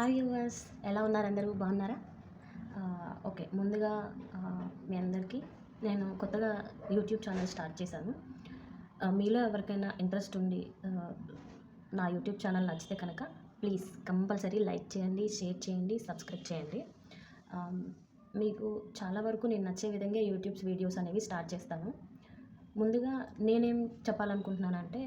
Hi yours ఎలా ఉన్నారు అందరూ? బాగున్నారా? ఓకే ముందుగా మీ అందరికీ నేను కొత్తగా యూట్యూబ్ ఛానల్ స్టార్ట్ చేశాను. మీలో ఎవరికైనా ఇంట్రెస్ట్ ఉండి నా యూట్యూబ్ ఛానల్ నచ్చితే కనుక ప్లీజ్ కంపల్సరీ లైక్ చేయండి షేర్ చేయండి సబ్స్క్రైబ్ చేయండి. మీకు చాలా వరకు నేను నచ్చే విధంగా యూట్యూబ్స్ వీడియోస్ అనేవి స్టార్ట్ చేస్తాను. ముందుగా నేనేం చెప్పాలనుకుంటున్నానంటే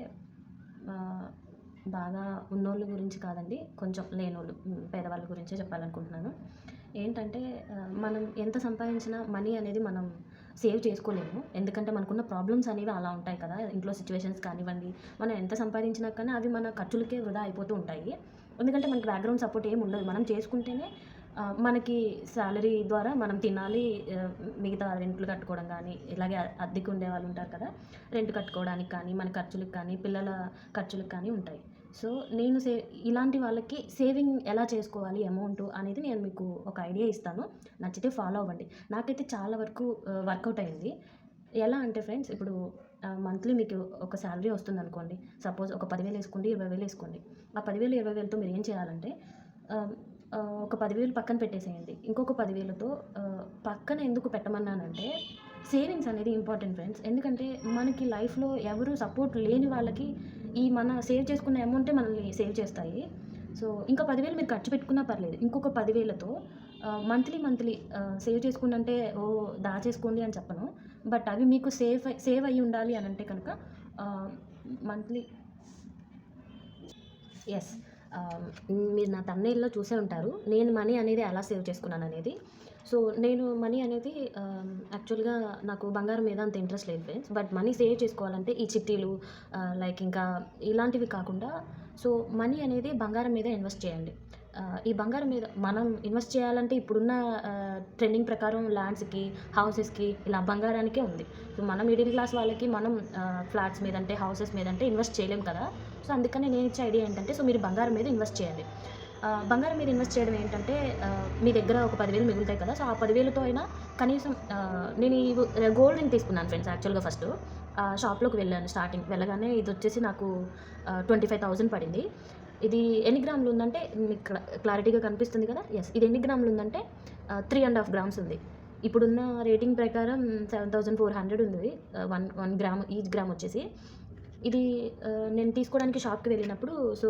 బాగా ఉన్నోళ్ళ గురించి కాదండి కొంచెం లేనోళ్ళు పేదవాళ్ళ గురించే చెప్పాలనుకుంటున్నాను. ఏంటంటే మనం ఎంత సంపాదించినా మనీ అనేది మనం సేవ్ చేసుకోలేము. ఎందుకంటే మనకున్న ప్రాబ్లమ్స్ అనేవి అలా ఉంటాయి కదా ఇంట్లో సిచ్యువేషన్స్ కానివ్వండి మనం ఎంత సంపాదించినా కానీ అవి మన ఖర్చులకే వృధా అయిపోతూ ఉంటాయి. ఎందుకంటే మనకి బ్యాక్గ్రౌండ్ సపోర్ట్ ఏమి ఉండదు. మనం చేసుకుంటేనే మనకి శాలరీ ద్వారా మనం తినాలి మిగతా రెంట్లు కట్టుకోవడం కానీ ఇలాగే అద్దెకు ఉండే వాళ్ళు ఉంటారు కదా రెంట్ కట్టుకోవడానికి కానీ మన ఖర్చులకు కానీ పిల్లల ఖర్చులకు కానీ ఉంటాయి. సో నేను సే ఇలాంటి వాళ్ళకి సేవింగ్ ఎలా చేసుకోవాలి అమౌంట్ అనేది నేను మీకు ఒక ఐడియా ఇస్తాను. నచ్చితే ఫాలో అవ్వండి. నాకైతే చాలా వరకు uh, వర్కౌట్ అయింది. ఎలా అంటే ఫ్రెండ్స్ ఇప్పుడు uh, మంత్లీ మీకు ఒక శాలరీ వస్తుంది అనుకోండి. సపోజ్ ఒక పదివేలు వేసుకోండి ఇరవై వేలు వేసుకోండి. ఆ పదివేలు ఇరవై వేలతో మీరు ఏం చేయాలంటే um, uh, ఒక పదివేలు పక్కన పెట్టేసేయండి. ఇంకొక పదివేలతో పక్కన ఎందుకు పెట్టమన్నానంటే సేవింగ్స్ అనేది ఇంపార్టెంట్ ఫ్రెండ్స్ ఎందుకంటే మనకి లైఫ్లో ఎవరు సపోర్ట్ లేని వాళ్ళకి ఈ మన సేవ్ చేసుకున్న అమౌంటే మనల్ని సేవ్ చేస్తాయి. సో ఇంకా పదివేలు మీరు ఖర్చు పెట్టుకున్నా పర్లేదు. ఇంకొక పదివేలతో మంత్లీ మంత్లీ సేవ్ చేసుకుంటే ఓ దాచేసుకోండి అని చెప్పను. బట్ అవి మీకు సేఫ్ సేవ్ అయ్యి ఉండాలి అని అంటే కనుక మంత్లీ ఎస్ మీరు నా తమ్నేల్లో చూసే ఉంటారు. నేను మనీ అనేది ఎలా సేవ్ చేసుకున్నాను అనేది. సో నేను మనీ అనేది యాక్చువల్గా నాకు బంగారం మీద అంత ఇంట్రెస్ట్ లేదు ఫ్రెండ్స్ బట్ మనీ సేవ్ చేసుకోవాలంటే ఈ చిట్టీలు లైక్ ఇంకా ఇలాంటివి కాకుండా సో మనీ అనేది బంగారం మీద ఇన్వెస్ట్ చేయండి. ఈ బంగారం మీద మనం ఇన్వెస్ట్ చేయాలంటే ఇప్పుడున్న ట్రెండింగ్ ప్రకారం ల్యాండ్స్కి హౌసెస్కి ఇలా బంగారానికే ఉంది. సో మన మిడిల్ క్లాస్ వాళ్ళకి మనం ఫ్లాట్స్ మీద అంటే హౌసెస్ మీద అంటే ఇన్వెస్ట్ చేయలేం కదా. సో అందుకని నేను ఇచ్చే ఐడియా ఏంటంటే సో మీరు బంగారం మీద ఇన్వెస్ట్ చేయండి. బంగారం మీద ఇన్వెస్ట్ చేయడం ఏంటంటే మీ దగ్గర ఒక పదివేలు మిగులుతాయి కదా. సో ఆ పదివేలతో అయినా కనీసం నేను ఈ గోల్డ్ రింగ్ తీసుకున్నాను ఫ్రెండ్స్ యాక్చువల్గా ఫస్ట్ షాప్లోకి వెళ్ళాను స్టార్టింగ్ వెళ్ళగానే ఇది వచ్చేసి నాకు ట్వంటీ ఫైవ్ థౌజండ్ పడింది. ఇది ఎన్ని గ్రాములు ఉందంటే మీకు క్లారిటీగా కనిపిస్తుంది కదా? ఎస్ ఇది ఎన్ని గ్రాములు ఉందంటే త్రీ అండ్ హాఫ్ గ్రామ్స్ ఉంది. ఇప్పుడున్న రేటింగ్ ప్రకారం సెవెన్ థౌజండ్ ఫోర్ హండ్రెడ్ ఉంది. One one gram each gram వచ్చేసి. ఇది నేను తీసుకోవడానికి షాప్కి వెళ్ళినప్పుడు సో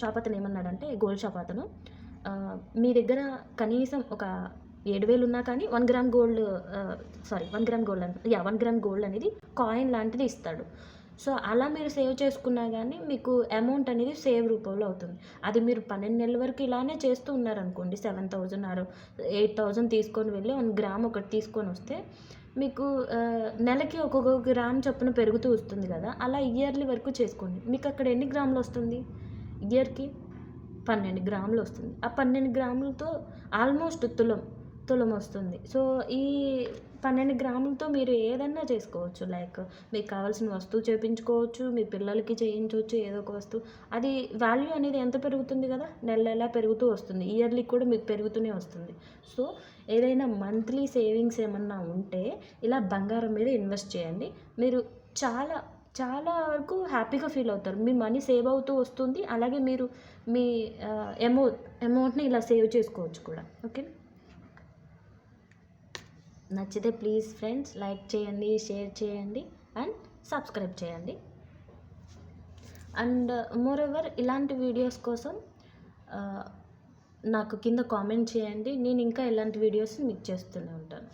షాప్ అతను ఏమన్నాడంటే గోల్డ్ షాప్ అతను మీ దగ్గర కనీసం ఒక ఏడు వేలు ఉన్నా కానీ one gram gold sorry one gram gold yeah one gram gold అనేది కాయిన్ లాంటిది ఇస్తాడు. సో అలా మీరు సేవ్ చేసుకున్నా కానీ మీకు అమౌంట్ అనేది సేవ్ రూపంలో అవుతుంది. అది మీరు పన్నెండు నెలల వరకు ఇలానే చేస్తూ ఉన్నారనుకోండి సెవెన్ థౌజండ్ ఆరు ఎయిట్ థౌజండ్ తీసుకొని వెళ్ళి వన్ గ్రామ్ ఒకటి తీసుకొని వస్తే మీకు నెలకి ఒక్కొక్క గ్రామ్ చొప్పున పెరుగుతూ వస్తుంది కదా అలా ఇయర్లీ వరకు చేసుకోండి. మీకు అక్కడ ఎన్ని గ్రాములు వస్తుంది? ఇయర్కి పన్నెండు గ్రాములు వస్తుంది. ఆ పన్నెండు గ్రాములతో ఆల్మోస్ట్ తులం తులం వస్తుంది. సో ఈ పన్నెండు గ్రాములతో మీరు ఏదన్నా చేసుకోవచ్చు. లైక్ మీకు కావాల్సిన వస్తువు చేయించుకోవచ్చు మీ పిల్లలకి చేయించవచ్చు ఏదో ఒక వస్తువు. అది వాల్యూ అనేది ఎంత పెరుగుతుంది కదా? నెల నెల పెరుగుతూ వస్తుంది. ఇయర్లీ కూడా మీకు పెరుగుతూనే వస్తుంది. సో ఏదైనా మంత్లీ సేవింగ్స్ ఏమన్నా ఉంటే ఇలా బంగారం మీద ఇన్వెస్ట్ చేయండి. మీరు చాలా చాలా వరకు హ్యాపీగా ఫీల్ అవుతారు. మీ మనీ సేవ్ అవుతూ వస్తుంది. అలాగే మీరు మీ అమౌంట్ అమౌంట్ని ఇలా సేవ్ చేసుకోవచ్చు కూడా. ఓకే నచ్చితే ప్లీజ్ ఫ్రెండ్స్ లైక్ చేయండి షేర్ చేయండి అండ్ సబ్స్క్రైబ్ చేయండి. అండ్ మోర్ ఓవర్ ఇలాంటి వీడియోస్ కోసం నాకు కింద కామెంట్ చేయండి. నేను ఇంకా ఇలాంటి వీడియోస్ మీకు చేస్తూనే ఉంటాను.